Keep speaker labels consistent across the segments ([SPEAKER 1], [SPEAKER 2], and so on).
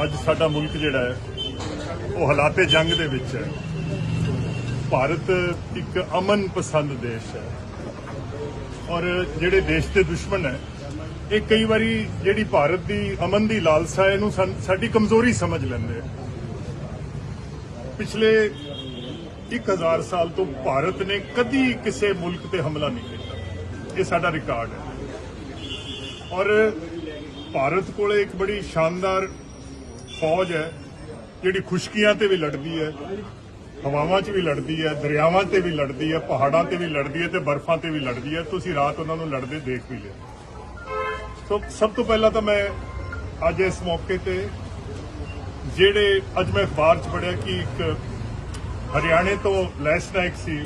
[SPEAKER 1] ਅੱਜ ਸਾਡਾ ਮੁਲਕ ਜਿਹੜਾ ਹੈ, ਉਹ ਹਾਲਾਤੇ ਜੰਗ ਦੇ ਵਿੱਚ ਹੈ। ਭਾਰਤ ਇੱਕ ਅਮਨ ਪਸੰਦ ਦੇਸ਼ ਹੈ। ਔਰ ਜਿਹੜੇ ਦੇਸ਼ ਦੇ ਦੁਸ਼ਮਣ ਹੈ, ਇਹ ਕਈ ਵਾਰੀ ਜਿਹੜੀ ਭਾਰਤ ਦੀ ਅਮਨ ਦੀ ਲਾਲਸਾ ਹੈ, ਇਹਨੂੰ ਸਾਡੀ ਕਮਜ਼ੋਰੀ ਸਮਝ ਲੈਂਦੇ ਆ ਪਿਛਲੇ 1000 ਸਾਲ ਤੋਂ ਭਾਰਤ ਨੇ ਕਦੀ ਕਿਸੇ ਮੁਲਕ ਤੇ ਹਮਲਾ ਨਹੀਂ ਕੀਤਾ। ਇਹ ਸਾਡਾ ਰਿਕਾਰਡ ਹੈ। ਔਰ ਭਾਰਤ ਕੋਲੇ ਇੱਕ ਬੜੀ ਸ਼ਾਨਦਾਰ ਫੌਜ ਹੈ ਜਿਹੜੀ ਖੁਸ਼ਕੀਆਂ ਤੇ ਵੀ ਲੜਦੀ ਹੈ ਹਵਾਵਾਂ 'ਚ ਵੀ ਲੜਦੀ ਹੈ ਦਰਿਆਵਾਂ ਤੇ ਵੀ ਲੜਦੀ ਹੈ ਪਹਾੜਾਂ ਤੇ ਵੀ ਲੜਦੀ ਹੈ ਤੇ ਬਰਫ਼ਾਂ ਤੇ ਵੀ ਲੜਦੀ ਹੈ ਤੁਸੀਂ ਰਾਤ ਉਹਨਾਂ ਨੂੰ ਲੜਦੇ ਦੇਖ ਵੀ ਲਿਆ। ਸੋ ਸਭ ਤੋਂ ਪਹਿਲਾਂ ਤਾਂ ਮੈਂ ਅੱਜ ਇਸ ਮੌਕੇ ਤੇ ਜਿਹੜੇ ਅੱਜ ਮੈਂ ਅਖਬਾਰ 'ਚ ਪੜਿਆ ਕਿ ਇੱਕ ਹਰਿਆਣੇ ਤੋਂ ਲੈਸ ਨਾਇਕ ਸੀ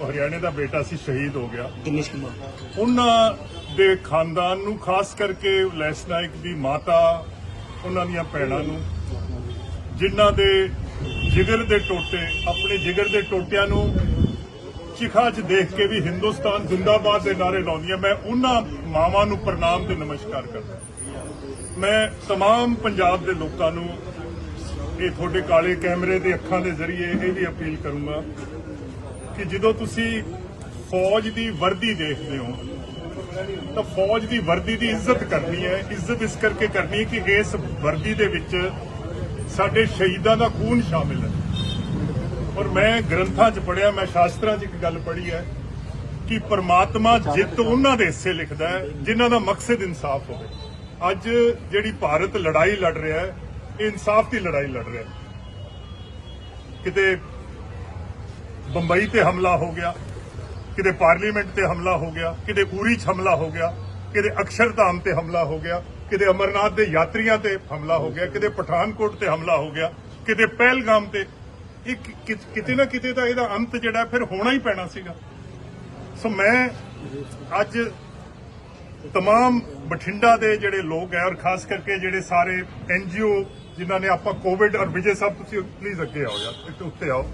[SPEAKER 1] ਉਹ ਹਰਿਆਣੇ ਦਾ ਬੇਟਾ ਸੀ ਸ਼ਹੀਦ ਹੋ ਗਿਆ।
[SPEAKER 2] ਦਿਨੇਸ਼ ਕੁਮਾਰ।
[SPEAKER 1] ਉਹਨਾਂ ਦੇ ਖਾਨਦਾਨ ਨੂੰ ਖਾਸ ਕਰਕੇ ਲੈਸ ਨਾਇਕ ਦੀ ਮਾਤਾ ਉਹਨਾਂ ਦੀਆਂ ਭੈਣਾਂ ਨੂੰ ਜਿਨ੍ਹਾਂ ਦੇ ਜਿਗਰ ਦੇ ਟੋਟੇ ਆਪਣੇ ਜਿਗਰ ਦੇ ਟੋਟਿਆਂ ਨੂੰ ਚਿਖਾ 'ਚ ਦੇਖ ਕੇ ਵੀ ਹਿੰਦੁਸਤਾਨ ਜ਼ਿੰਦਾਬਾਦ ਦੇ ਨਾਰੇ ਲਾਉਂਦੀਆਂ ਮੈਂ ਉਹਨਾਂ ਮਾਵਾਂ ਨੂੰ ਪ੍ਰਣਾਮ ਤੇ ਨਮਸਕਾਰ ਕਰਦਾ ਮੈਂ तमाम ਪੰਜਾਬ ਦੇ ਲੋਕਾਂ ਨੂੰ ਇਹ ਤੁਹਾਡੇ ਕਾਲੇ ਕੈਮਰੇ ਦੇ ਅੱਖਾਂ ਦੇ ਜ਼ਰੀਏ ਇਹ ਵੀ ਅਪੀਲ ਕਰੂੰਗਾ ਕਿ ਜਦੋਂ ਤੁਸੀਂ ਫੌਜ ਦੀ ਵਰਦੀ ਦੇਖਦੇ ਹੋ ਤਾਂ ਫੌਜ ਦੀ ਵਰਦੀ ਦੀ ਇੱਜ਼ਤ ਕਰਨੀ ਹੈ, ਇੱਜ਼ਤ ਇਸ ਕਰਕੇ ਕਰਨੀ ਹੈ ਕਿ ਇਸ ਵਰਦੀ ਦੇ ਵਿੱਚ ਸਾਡੇ ਸ਼ਹੀਦਾਂ ਦਾ ਖੂਨ ਸ਼ਾਮਿਲ ਹੈ। ਔਰ ਮੈਂ ਗ੍ਰੰਥਾਂ 'ਚ ਪੜਿਆ ਮੈਂ ਸ਼ਾਸਤਰਾਂ 'ਚ ਇੱਕ ਗੱਲ ਪੜ੍ਹੀ ਹੈ ਕਿ ਪਰਮਾਤਮਾ ਜਿੱਤ ਉਹਨਾਂ ਦੇ ਹਿੱਸੇ ਲਿਖਦਾ ਹੈ, ਜਿਨ੍ਹਾਂ ਦਾ ਮਕਸਦ ਇਨਸਾਫ ਹੋਵੇ। ਅੱਜ ਜਿਹੜੀ ਭਾਰਤ ਲੜਾਈ ਲੜ ਰਿਹਾ ਹੈ, ਇਹ ਇਨਸਾਫ ਦੀ ਲੜਾਈ ਲੜ ਰਿਹਾ ਹੈ। ਕਿਤੇ ਬੰਬਈ ਤੇ ਹਮਲਾ ਹੋ ਗਿਆ ਕਿਤੇ ਪਾਰਲੀਮੈਂਟ ਤੇ ਹਮਲਾ ਹੋ ਗਿਆ ਕਿਤੇ ਉਰੀ 'ਚ ਹਮਲਾ ਹੋ ਗਿਆ ਕਿਤੇ ਅਕਸ਼ਰਧਾਮ ਤੇ ਹਮਲਾ ਹੋ ਗਿਆ ਕਿਤੇ ਅਮਰਨਾਥ ਦੇ ਯਾਤਰੀਆਂ ਤੇ ਹਮਲਾ ਹੋ ਗਿਆ ਕਿਤੇ ਪਠਾਨਕੋਟ ਤੇ ਹਮਲਾ ਹੋ ਗਿਆ ਕਿਤੇ ਪਹਿਲਗਾਮ ਤੇ ਇਹ ਕਿ- ਕਿ- ਕਿਤੇ ਨਾ ਕਿਤੇ ਤਾਂ ਇਹਦਾ ਅੰਤ ਜਿਹੜਾ ਫਿਰ ਹੋਣਾ ਹੀ ਪੈਣਾ ਸੀਗਾ ਸੋ ਮੈਂ ਅੱਜ तमाम ਬਠਿੰਡਾ ਦੇ ਜਿਹੜੇ ਲੋਕ ਹੈ ਔਰ ਖਾਸ ਕਰਕੇ ਜਿਹੜੇ ਸਾਰੇ ਐਨਜੀਓ ਜਿਨ੍ਹਾਂ ਨੇ ਆਪਾਂ ਕੋਵਿਡ ਔਰ ਵਿਜੇ ਸਾਹਿਬ ਤੁਸੀਂ ਪਲੀਜ਼ ਅੱਗੇ ਆਓ ਯਾਰ ਇੱਥੇ ਉੱਤੇ ਆਓ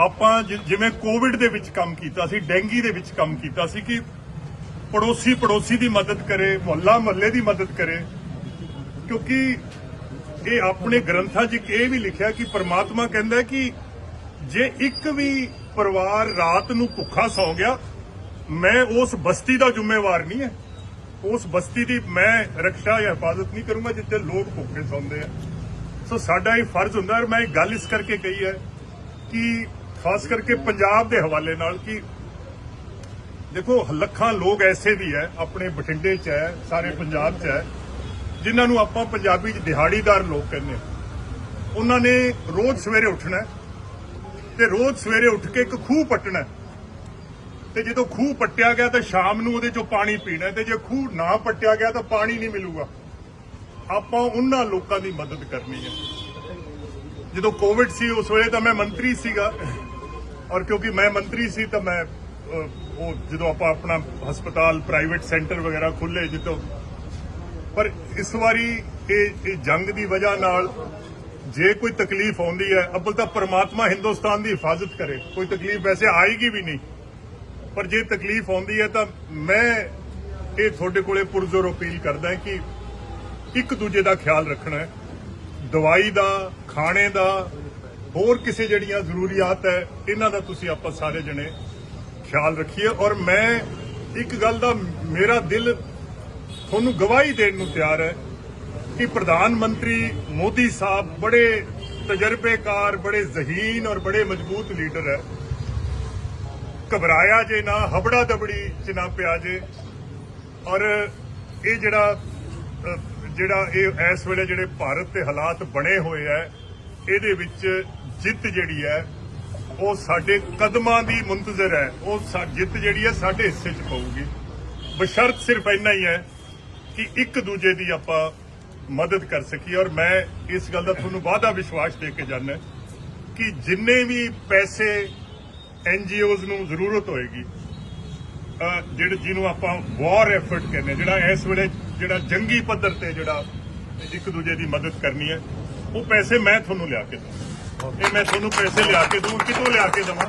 [SPEAKER 1] ਆਪਾਂ ਜਿ- ਜਿਵੇਂ ਕੋਵਿਡ ਦੇ ਵਿੱਚ ਕੰਮ ਕੀਤਾ ਸੀ, ਡੈਂਗੀ ਦੇ ਵਿੱਚ ਕੰਮ ਕੀਤਾ ਸੀ ਕਿ ਪੜੋਸੀ ਪੜੋਸੀ ਦੀ ਮਦਦ ਕਰੇ, ਮੁਹੱਲਾ ਮੁਹੱਲੇ ਦੀ ਮਦਦ ਕਰੇ, ਕਿਉਂਕਿ ਇਹ ਆਪਣੇ ਗ੍ਰੰਥਾਂ 'ਚ ਇਹ ਵੀ ਲਿਖਿਆ ਕਿ ਪ੍ਰਮਾਤਮਾ ਕਹਿੰਦਾ ਕਿ ਜੇ ਇੱਕ ਵੀ ਪਰਿਵਾਰ ਰਾਤ ਨੂੰ ਭੁੱਖਾ ਸੌ ਗਿਆ, ਮੈਂ ਉਸ ਬਸਤੀ ਦਾ ਜ਼ਿੰਮੇਵਾਰ ਨਹੀਂ ਹੈ। ਉਸ ਬਸਤੀ ਦੀ ਮੈਂ ਰੱਖਿਆ ਜਾਂ ਹਿਫਾਜ਼ਤ ਨਹੀਂ ਕਰੂੰਗਾ ਜਿੱਥੇ ਲੋਕ ਭੁੱਖੇ ਸੌਂਦੇ ਆ। ਸੋ ਸਾਡਾ ਇਹ ਫਰਜ਼ ਹੁੰਦਾ ਹੈ ਮੈਂ ਇਹ ਗੱਲ ਇਸ ਕਰਕੇ ਕਹੀ ਹੈ ਕਿ ਖਾਸ ਕਰਕੇ ਪੰਜਾਬ ਦੇ ਹਵਾਲੇ ਨਾਲ ਕਿ ਦੇਖੋ, ਲੱਖਾਂ ਲੋਕ ਐਸੇ ਵੀ ਹੈ ਆਪਣੇ ਬਠਿੰਡੇ 'ਚ ਹੈ ਸਾਰੇ ਪੰਜਾਬ 'ਚ ਹੈ ਜਿਨ੍ਹਾਂ ਨੂੰ ਆਪਾਂ ਪੰਜਾਬੀ 'ਚ ਦਿਹਾੜੀਦਾਰ ਲੋਕ ਕਹਿੰਦੇ ਉਹਨਾਂ ਨੇ ਰੋਜ਼ ਸਵੇਰੇ ਉੱਠਣਾ ਹੈ ਤੇ ਰੋਜ਼ ਸਵੇਰੇ ਉੱਠ ਕੇ ਇੱਕ ਖੂਹ ਪੱਟਣਾ ਹੈ ਤੇ ਜਦੋਂ ਖੂਹ ਪੱਟਿਆ ਗਿਆ ਤਾਂ ਸ਼ਾਮ ਨੂੰ ਉਹਦੇ ਚੋਂ ਪਾਣੀ ਪੀਣਾ ਹੈ ਤੇ ਜੇ ਖੂਹ ਨਾ ਪੱਟਿਆ ਗਿਆ ਤਾਂ ਪਾਣੀ ਨਹੀਂ ਮਿਲੂਗਾ। ਆਪਾਂ ਉਹਨਾਂ ਲੋਕਾਂ ਦੀ ਮਦਦ ਕਰਨੀ ਹੈ ਜਦੋਂ ਕੋਵਿਡ ਸੀ, ਉਸ ਵੇਲੇ ਤਾਂ ਮੈਂ ਮੰਤਰੀ ਸੀਗਾ। ਔਰ ਕਿਉਂਕਿ ਮੈਂ ਮੰਤਰੀ ਸੀ ਤਾਂ ਮੈਂ ਉਹ ਜਦੋਂ ਆਪਾਂ ਆਪਣਾ ਹਸਪਤਾਲ ਪ੍ਰਾਈਵੇਟ ਸੈਂਟਰ ਵਗੈਰਾ ਖੁੱਲੇ ਜਿੱਦੋਂ ਪਰ ਇਸ ਵਾਰੀ ਇਹ ਜੰਗ ਦੀ ਵਜ੍ਹਾ ਨਾਲ ਜੇ ਕੋਈ ਤਕਲੀਫ ਆਉਂਦੀ ਹੈ, ਅੱਬਲ ਤਾਂ ਪਰਮਾਤਮਾ ਹਿੰਦੁਸਤਾਨ ਦੀ ਹਿਫਾਜ਼ਤ ਕਰੇ, ਕੋਈ ਤਕਲੀਫ ਵੈਸੇ ਆਏਗੀ ਵੀ ਨਹੀਂ। ਪਰ ਜੇ ਤਕਲੀਫ ਆਉਂਦੀ ਹੈ ਤਾਂ ਮੈਂ ਇਹ ਤੁਹਾਡੇ ਕੋਲੇ ਪੁਰਜ਼ੋਰ ਅਪੀਲ ਕਰਦਾ ਕਿ ਇੱਕ ਦੂਜੇ ਦਾ ਖਿਆਲ ਰੱਖਣਾ ਹੈ। ਦਵਾਈ ਦਾ, ਖਾਣੇ ਦਾ ਹੋਰ ਕਿਸੇ ਜਿਹੜੀਆਂ ਜ਼ਰੂਰੀਆਤ ਹੈ, ਇਹਨਾਂ ਦਾ ਤੁਸੀਂ ਆਪਾਂ ਸਾਰੇ ਜਣੇ ਖਿਆਲ ਰੱਖੀਏ। ਔਰ ਮੈਂ ਇੱਕ ਗੱਲ ਦਾ ਮੇਰਾ ਦਿਲ ਤੁਹਾਨੂੰ ਗਵਾਹੀ ਦੇਣ ਨੂੰ ਤਿਆਰ ਹੈ ਕਿ ਪ੍ਰਧਾਨ ਮੰਤਰੀ ਮੋਦੀ ਸਾਹਿਬ ਬੜੇ ਤਜਰਬੇਕਾਰ, ਬੜੇ ਜ਼ਹੀਨ ਔਰ ਬੜੇ ਮਜ਼ਬੂਤ ਲੀਡਰ ਹੈ। ਘਬਰਾਇਆ ਜੇ ਨਾ ਹਬੜਾ ਦਬੜੀ ਚ ਨਾ ਪਿਆ ਜੇ। ਔਰ ਇਹ ਜਿਹੜਾ ਜਿਹੜਾ ਇਹ ਇਸ ਵੇਲੇ ਜਿਹੜੇ ਭਾਰਤ ਦੇ ਹਾਲਾਤ ਬਣੇ ਹੋਏ ਐ ਇਹਦੇ ਵਿੱਚ ਜਿੱਤ ਜਿਹੜੀ ਹੈ ਉਹ ਸਾਡੇ ਕਦਮਾਂ ਦੀ ਮੁੰਤਜ਼ਰ ਹੈ। ਉਹ ਸਾ- ਜਿੱਤ ਜਿਹੜੀ ਹੈ ਸਾਡੇ ਹਿੱਸੇ 'ਚ ਪਊਗੀ। ਬਸ਼ਰਤ ਸਿਰਫ ਇੰਨਾ ਹੀ ਹੈ ਕਿ ਇੱਕ ਦੂਜੇ ਦੀ ਆਪਾਂ ਮਦਦ ਕਰ ਸਕੀਏ। ਔਰ ਮੈਂ ਇਸ ਗੱਲ ਦਾ ਤੁਹਾਨੂੰ ਵਾਅਦਾ ਵਿਸ਼ਵਾਸ ਦੇ ਕੇ ਜਾਣਾ ਕਿ ਜਿੰਨੇ ਵੀ ਪੈਸੇ ਐਨਜੀਓਜ਼ ਨੂੰ ਜ਼ਰੂਰਤ ਹੋਏਗੀ ਜਿਹੜੇ ਜਿਹਨੂੰ ਆਪਾਂ ਵਾਰ ਐਫਰਟ ਕਹਿੰਦੇ ਹਾਂ, ਜਿਹੜਾ ਇਸ ਵੇਲੇ ਜਿਹੜਾ ਜੰਗੀ ਪੱਧਰ ਤੇ ਜਿਹੜਾ ਇੱਕ ਦੂਜੇ ਦੀ ਮਦਦ ਕਰਨੀ ਹੈ ਉਹ ਪੈਸੇ ਮੈਂ ਤੁਹਾਨੂੰ ਲਿਆ ਕੇ ਦਊਂ ਇਹ ਮੈਂ ਤੁਹਾਨੂੰ ਪੈਸੇ ਲਿਆ ਕੇ ਦਊਂ, ਕਿਤੋਂ ਲਿਆ ਕੇ ਦਵਾਂ?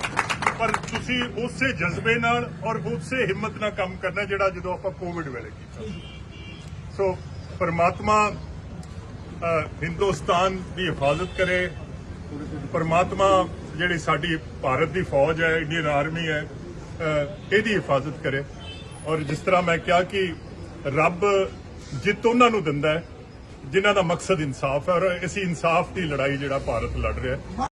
[SPEAKER 1] ਪਰ ਤੁਸੀਂ ਉਸੇ ਜਜ਼ਬੇ ਨਾਲ ਔਰ ਉਸੇ ਹਿੰਮਤ ਨਾਲ ਕੰਮ ਕਰਨਾ ਜਿਹੜਾ ਜਦੋਂ ਆਪਾਂ ਕੋਵਿਡ ਵੇਲੇ ਕੀਤਾ ਸੋ। ਪਰਮਾਤਮਾ ਹਿੰਦੁਸਤਾਨ ਦੀ ਹਿਫਾਜ਼ਤ ਕਰੇ। ਪਰਮਾਤਮਾ ਜਿਹੜੀ ਸਾਡੀ ਭਾਰਤ ਦੀ ਫੌਜ ਹੈ, ਇੰਡੀਅਨ ਆਰਮੀ ਹੈ ਇਹਦੀ ਹਿਫਾਜ਼ਤ ਕਰੇ। ਔਰ ਜਿਸ ਤਰ੍ਹਾਂ ਮੈਂ ਕਿਹਾ ਕਿ ਰੱਬ ਜਿੱਤ ਉਹਨਾਂ ਨੂੰ ਦਿੰਦਾ ਹੈ ਜਿਨ੍ਹਾਂ ਦਾ ਮਕਸਦ ਇਨਸਾਫ ਹੈ ਔਰ ਅਸੀਂ ਇਨਸਾਫ ਦੀ ਲੜਾਈ ਜਿਹੜਾ ਭਾਰਤ ਲੜ ਰਿਹਾ ਹੈ।